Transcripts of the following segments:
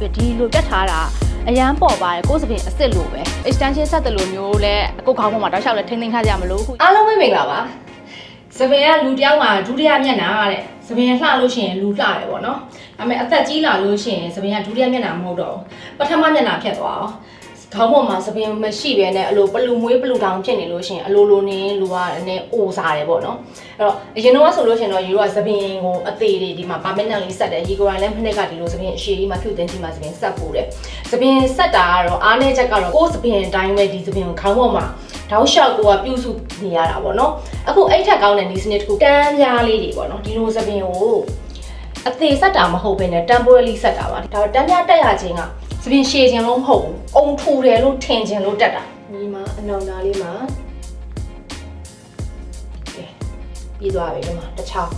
ဒီလိုပြတ်ထားတာအရန်ပေါ်ပါတယ်ကိုယ်စပင်အစ်စ်လိုပဲ extension ဆက်တယ်လို့မျိုးလဲကိုယ်ခေါင်းပေါ်မှာတောက်လျှောက်လဲထိမ့်သိမ်းထားကြမလို့ခုအားလုံးပဲမင်္ဂလာပါစပင်ကလူတစ်ယောက်မှာဒုတိယမျက်နှာတဲ့စပင်လှလို့ရှိရင်လူလှတယ်ပေါ့နော်ဒါပေမဲ့အသက်ကြီးလာလို့ရှိရင်စပင်ကဒုတိယမျက်နှာမဟုတ်တော့ဘူးပထမမျက်နှာဖြစ်သွားအောင် ခေါင်းပေါ်မှာစပင်မရှိဘဲနဲ့အလိုပလူမွေးပလူတောင်ဖြစ်နေလို့ရှိရင်အလိုလိုနေလူကလည်းအိုစားတယ်ပေါ့နော်အဲ့တော့အရင်တော့ဆိုလို့ရှိရင်တော့ရေတို့ကစပင်ကိုအသေးတွေဒီမှာပါမနန်လေးဆက်တယ်ရေကိုယ်တိုင်လည်းမနှစ်ကဒီလိုစပင်အရှိကြီးမှာဖြူတင်ကြီးမှာစပင်ဆက်ပို့တယ်စပင်ဆက်တာကတော့အားနည်းချက်ကတော့ကိုယ်စပင်အတိုင်းပဲဒီစပင်ကိုခေါင်းပေါ်မှာတောက်လျှောက်ကိုကပြုစုနေရတာပေါ့နော်အခုအဲ့ထက်ကောင်းတဲ့နီးစနစ်တစ်ခုတန်းပြားလေးတွေပေါ့နော်ဒီလိုသပင်ကိုအသေးဆက်တာမဟုတ်ဘဲနဲ့ temporary ဆက်တာပါဒါတန်းပြားတက်ရခြင်းက သပင်ရှည်ခြင်းလုံးမဟုတ်ဘူးအုံထူတယ်လို့ထင်ခြင်းလို့တက်တာဒီမှာအနောင်သားလေးမှာကဲပြီးသွားပြီဒီမှာတစ်ချောင်း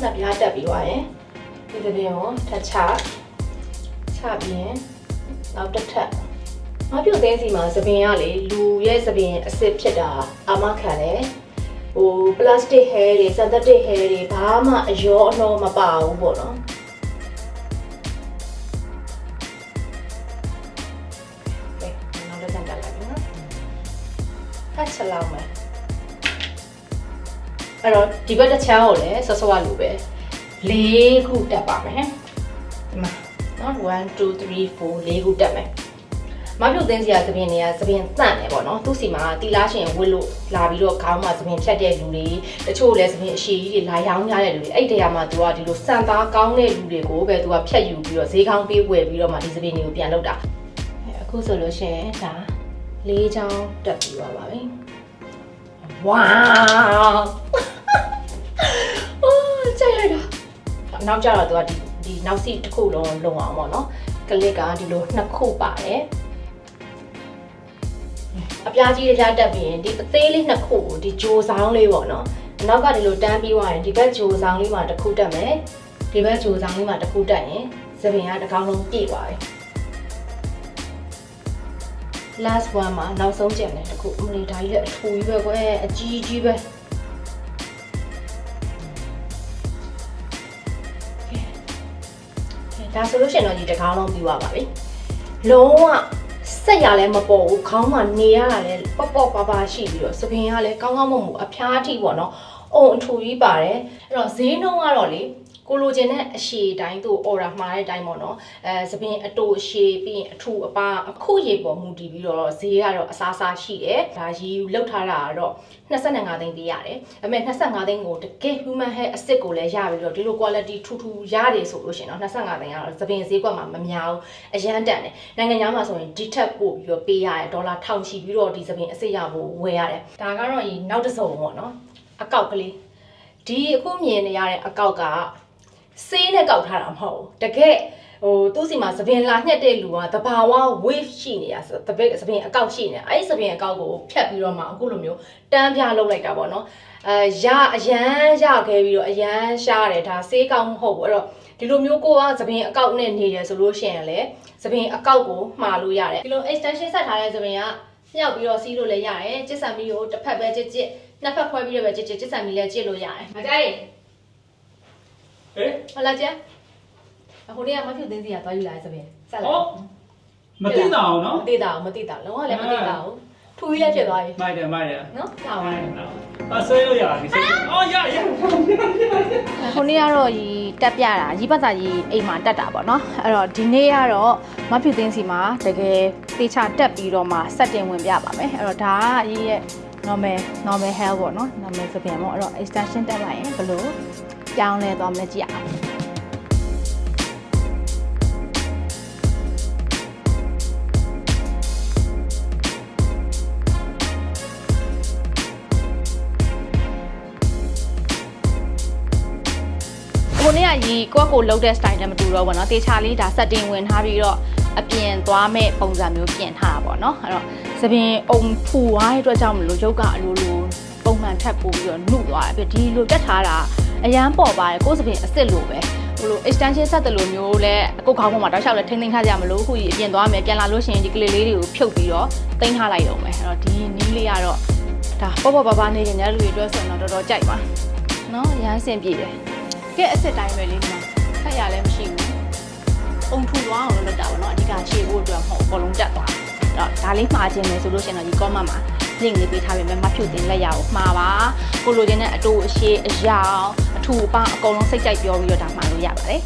နှစ်ပြားတက်ပြီးသွားရင်ဒီသပင်ကိုထပ်ချချပြီးရင်နောက်တစ်ထပ်မပြုတ်သိန်းစီမှာသပင်ကလေလူရဲ့သပင်အစ်စ်ဖြစ်တာအာမခံတယ်ဟိုပလတ်စတစ်ဟဲတွေ synthetic hair တွေဘာမှအရောအနှောမပါဘူးပေါ့နော် ဖတ်ချလောက်မယ်အဲ့တော့ဒီဘက်တစ်ချမ်းကိုလည်းဆော့ဆော့လိုပဲ၄ခုတက်ပါမယ်ဒီမှာနော်1 2 3 4၄ခုတက်မယ်မပြုတ်သိန်းစီကသပင်တွေကသပင်တန့်တယ်ပေါ့နော်သူ့စီမှာတီလာရှင်ဝစ်လို့လာပြီးတော့ခေါင်းမှာသပင်ဖြတ်တဲ့လူတွေတချို့လည်းသပင်အရှိကြီးတွေလာရောင်းရတဲ့လူတွေအဲ့တရားမှာသူကဒီလိုစံသားကောင်းတဲ့လူတွေကိုပဲသူကဖြတ်ယူပြီးတော့ဈေးကောင်းပေးဝယ်ပြီးတော့မှဒီသပင်တွေကိုပြန်လုပ်တာအဲ့အခုဆိုလို့ရှိရင်ဒါ လေးချောင်းတက်ပြီးသွားပါပြီဝါးအိုးကြိုက်လိုက်တာနောက်ကျတော့သူကဒီဒီနောက်စီတစ်ခုလုံးလုံအောင်ပေါ့နော်ကလစ်ကဒီလိုနှစ်ခုပါတယ်အပြားကြီးတစ်ပြားတက်ပြီးရင်ဒီအသေးလေးနှစ်ခုကိုဒီဂျိုဆောင်လေးပေါ့နော်အနောက်ကဒီလိုတန်းပြီးသွားရင်ဒီဘက်ဂျိုဆောင်လေးမှာတစ်ခုတက်မယ်ဒီဘက်ဂျိုဆောင်လေးမှာတစ်ခုတက်ရင်သပင်ကတစ်ကောင်လုံးပြည့်သွားပြီ last one မှာနောက်ဆုံးကျန်တယ်တစ်ခုအမလီဒါကြီးလည်းအထူကြီးပဲကွယ်အကြီးကြီးပဲဒါဆိုလို့ရှိရင်တော့ဒီတစ်ကောင်လုံးပြီးသွားပါပြီလုံးဝဆက်ရလဲမပေါ်ဘူးခေါင်းမှာနေရတာလဲပေါ့ပေါ့ပါပါရှိပြီးတော့သပင်ကလည်းကောင်းကောင်းမွန်မွန်အဖျားအထိပေါ့နော်အုံအထူကြီးပါတယ်အဲ့တော့ဈေးနှုန်းကတော့လေ ကိုလိုချင်တဲ့အရှည်တိုင်းသူ့ order မှားတဲ့အတိုင်းပေါ့နော်အဲသပင်အတူအရှည်ပြီးရင်အထူအပါအခုရေပေါ်မူတည်ပြီးတော့ဈေးကတော့အစားအစားရှိတယ်ဒါရီယူလောက်ထားတာကတော့25သိန်းပေးရတယ်ဒါပေမဲ့25သိန်းကိုတကယ် human hair အစ်စ်ကိုလည်းရပြီးတော့ဒီလို quality ထူထူရတယ်ဆိုလို့ရှိရင်တော့25သိန်းကတော့သပင်ဈေးကွက်မှာမများဘူးအရန်တန်တယ်နိုင်ငံခြားမှာဆိုရင်ဒီထက်ပို့ပြီးတော့ပေးရတယ်ဒေါ်လာထောင်ချီပြီးတော့ဒီသပင်အစ်စ်ရဖို့ဝယ်ရတယ်ဒါကတော့ဒီနောက်တစ်စုံပေါ့နော်အကောက်ကလေးဒီအခုမြင်နေရတဲ့အကောက်က ဆေးနဲ့ကောက်ထားတာမဟုတ်ဘူးတကယ်ဟိုသူ့စီမှာသပင်လာညှက်တဲ့လူကတဘာဝ wave ရှိနေရဆိုတပည့်သပင်အကောက်ရှိနေအဲ့ဒီသပင်အကောက်ကိုဖြတ်ပြီးတော့မှအခုလိုမျိုးတန်းပြလုပ်လိုက်တာပေါ့နော်အဲရအရန်ရခဲ့ပြီးတော့အရန်ရှားတယ်ဒါဆေးကောင်းမဟုတ်ဘူးအဲ့တော့ဒီလိုမျိုးကိုကသပင်အကောက်နဲ့နေတယ်ဆိုလို့ရှိရင်လည်းသပင်အကောက်ကိုမှားလို့ရတယ်ဒီလို extension ဆက်ထားတဲ့သပင်ကမြောက်ပြီးတော့စီးလို့လည်းရတယ်ကျစ်ဆံမီကိုတစ်ဖက်ပဲကျစ်ကျစ်နှစ်ဖက်ခွဲပြီးတော့ပဲကျစ်ကျစ်ကျစ်ဆံမီလည်းကျစ်လို့ရတယ်မကြိုက် ဟဲ့ဟုတ်လားကျန်အခုနေ့ကမဖြူသိန်းစီကသွားယူလာတဲ့သပင်ဆက်လာဟောမသိတာအောင်မနော်သိတာဘူးမသိတာလုံးဝလည်းမသိတာဘူးထူကြီးလည်းဖြစ်သွားပြီမိုက်တယ်မိုက်တယ်နော်ဒါပါမိုက်တယ်အဆွဲလို့ရပြီစိတ်အော်ရရခုနေ့ကတော့ဒီတက်ပြတာရီးပတ်စာကြီးအိမ်မှာတက်တာပေါ့နော်အဲ့တော့ဒီနေ့ကတော့မဖြူသိန်းစီမှာတကယ်တေချာတက်ပြီးတော့မှစက်တင်ဝင်ပြပါမယ်အဲ့တော့ဒါကရီးရဲ့ normal normal hair ပေါ့နော် normal စပင်ပေါ့အဲ့တော့ extension တက်လိုက်ရင်ဘယ်လို ပြောင်းလဲသွားမလဲကြည့်အောင် ကိုနေ့ကရီကိုယ့်ကိုလှုပ်တဲ့ style နဲ့မတူတော့ဘူးเนาะတေချာလေးဒါ setting ဝင်ထားပြီးတော့အပြင်သွားမဲ့ပုံစံမျိုးပြင်ထားတာပေါ့เนาะအဲ့တော့သပင်အုံဖူသွားတဲ့အတွက်ကြောင့်မလို့ရုပ်ကအလိုလိုပုံမှန်ထပ်ပို့ပြီးတော့နှုတ်သွားတယ်ပြီးဒီလိုတက်ထားတာ အရန်ပေါ်ပါတယ်ကိုယ်သပင်အစ်စ်လိုပဲဟိုလို extension ဆက်တယ်လို့မျိုးလဲကိုယ်ခေါင်းပေါ်မှာတောက်လျှောက်လဲထိမ့်သိမ်းထားကြမလို့ခုကြီးအပြင်သွားမယ်ပြန်လာလို့ရှိရင်ဒီကလေးလေးတွေကိုဖြုတ်ပြီးတော့သိမ်းထားလိုက်တော့မယ်အဲ့တော့ဒီနီးလေးကတော့ဒါပေါ့ပေါ့ပါပါနေကြတဲ့လူတွေအတွက်ဆိုရင်တော့တော်တော်ကြိုက်ပါနော်ရမ်းစင်ပြေတယ်ကဲအစ်စ်တိုင်းပဲလေးဒီမှာဆက်ရလည်းမရှိဘူးအုံထူသွားအောင်လုပ်တာပေါ့နော်အဓိကခြေဖို့အတွက်မဟုတ်အကုန်လုံးတက်သွားအဲ့တော့ဒါလေးမှားခြင်းမယ်ဆိုလို့ရှိရင်တော့ဒီ comment မှာ link လေးပေးထားပေးမယ်မဖြုတ်တင်လက်ရအောင်မှားပါကိုလိုချင်တဲ့အတူအရှိအယောင်အထူအပအကုန်လုံးစိတ်ကြိုက်ပြောပြီးတော့ဒါမှာလို့ရပါတယ်